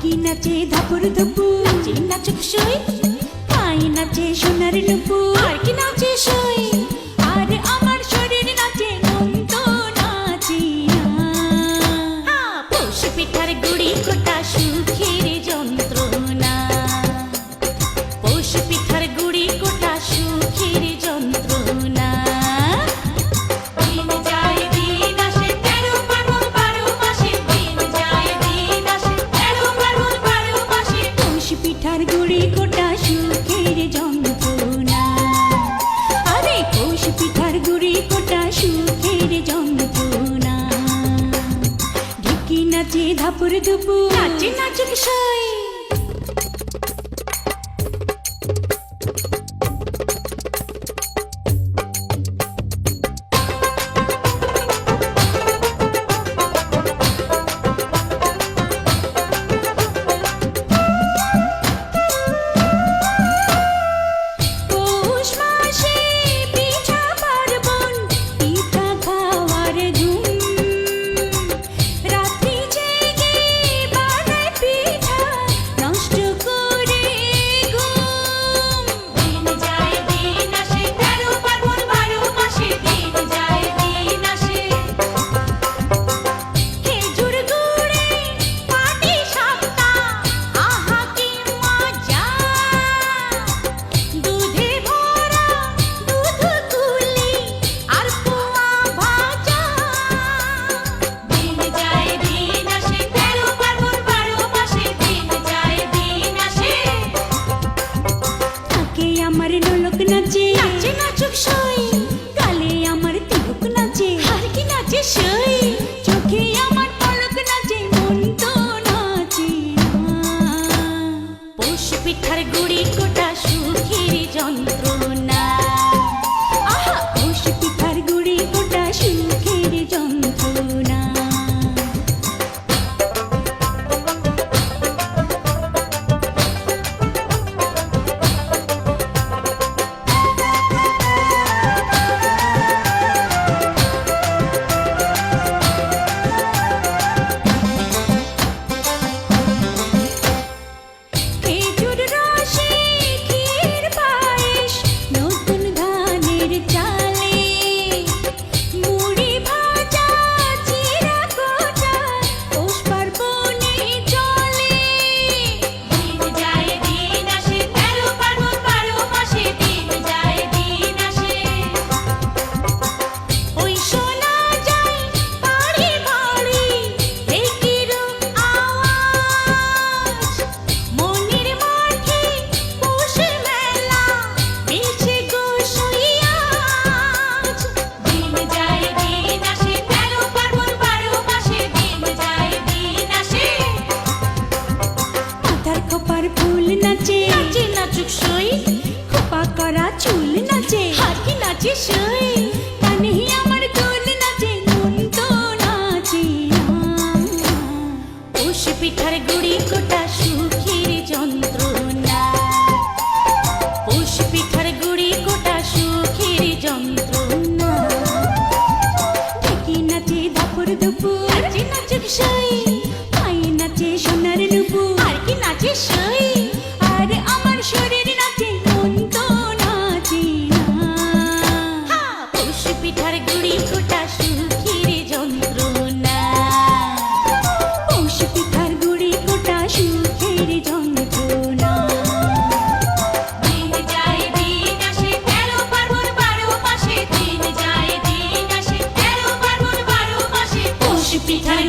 নাচে ধাপুর ধপুর নাচুক সই পাই নাচে সোনার লু হাপুর দুপুর নাচে নাচুক সয় আমার নলক নাচে। নাচুক সই। চুল নাচে হাতি নাচে সই পিঠার গুড়ি ফোটা সুখের যন্ত্রণা। পৌষ পিঠার গুড়ি ফোটা সুখের যন্ত্রণা। দিন যায়, দিন আসে তেরো পার্বণ বারো মাসে দিন যায়, দিন আসে তেরো পার্বণ বারো মাসে পৌষ পিঠার